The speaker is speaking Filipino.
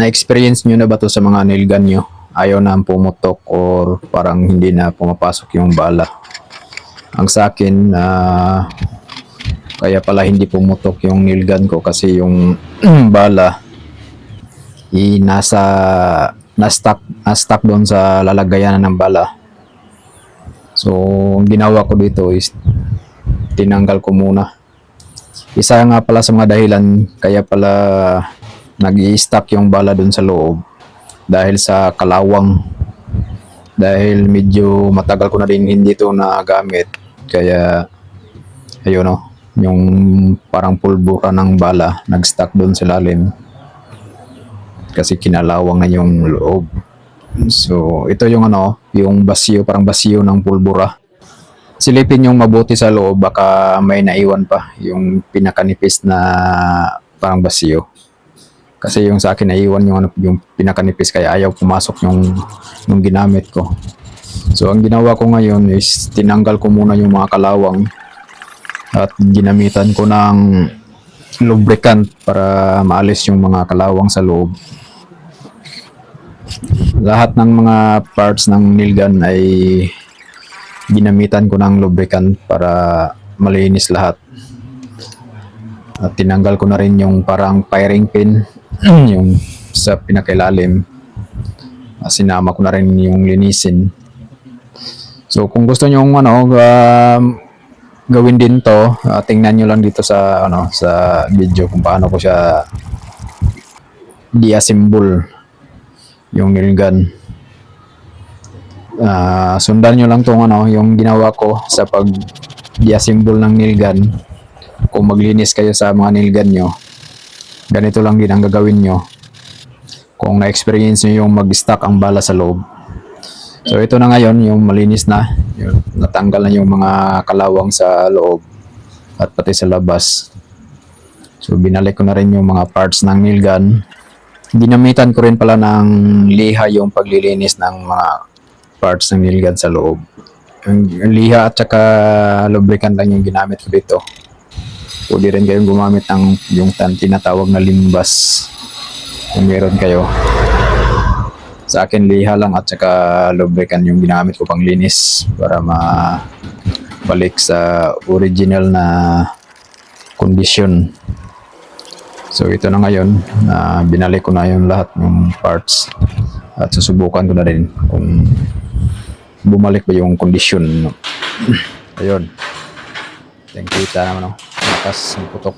na-experience nyo na ba to sa mga nail gun nyo? Ayaw na pumutok or parang hindi na pumapasok yung bala. Ang sa akin, ah, kaya pala hindi pumutok yung nail gun ko kasi yung bala i nasa na-stuck, na-stuck doon sa lalagayan ng bala. So, ang ginawa ko dito is tinanggal ko muna. Isa nga pala sa mga dahilan kaya pala nag stuck yung bala doon sa loob dahil sa kalawang. Dahil medyo matagal ko na din hindi to nagamit. Kaya, ayun o, yung parang pulbura ng bala nag-stuck doon sa lalim kasi kinalawang na yung loob. So, ito yung ano, yung basyo, parang basyo ng pulbura. Silipin yung mabuti sa loob, baka may naiwan pa yung pinakanipis na parang basyo. Kasi yung sa akin naiwan yung, ano, yung pinakanipis kaya ayaw pumasok yung, yung ginamit ko. So, ang ginawa ko ngayon is tinanggal ko muna yung mga kalawang at ginamitan ko ng lubricant para maalis yung mga kalawang sa loob lahat ng mga parts ng nail gun ay ginamitan ko ng lubricant para malinis lahat. At tinanggal ko na rin yung parang firing pin, yung sa pinakailalim. Ah, Sinama ko na rin yung linisin. So kung gusto nyo ano, um, gawin din to, ah, tingnan nyo lang dito sa ano sa video kung paano ko siya di-assemble yung nail gun. Ah, sundan nyo lang tong ano, yung ginawa ko sa pag di-assemble ng nail gun. Kung maglinis kayo sa mga nail gun nyo, ganito lang din ang gagawin nyo. Kung na-experience nyo yung mag-stack ang bala sa loob. So ito na ngayon, yung malinis na. Yung natanggal na yung mga kalawang sa loob at pati sa labas. So binalik ko na rin yung mga parts ng nail gun ginamitan ko rin pala ng liha yung paglilinis ng mga parts ng nail gun sa loob. Yung yung liha at saka lubricant lang yung ginamit ko dito. Pwede rin kayong gumamit ng yung tinatawag na limbas kung meron kayo. Sa akin liha lang at saka lubricant yung ginamit ko pang linis para ma balik sa original na kondisyon. So ito na ngayon, na binalik ko na yung lahat ng parts at susubukan ko na rin kung bumalik ba yung kondisyon. Ayun. Thank you, naman oh. assim 5, tô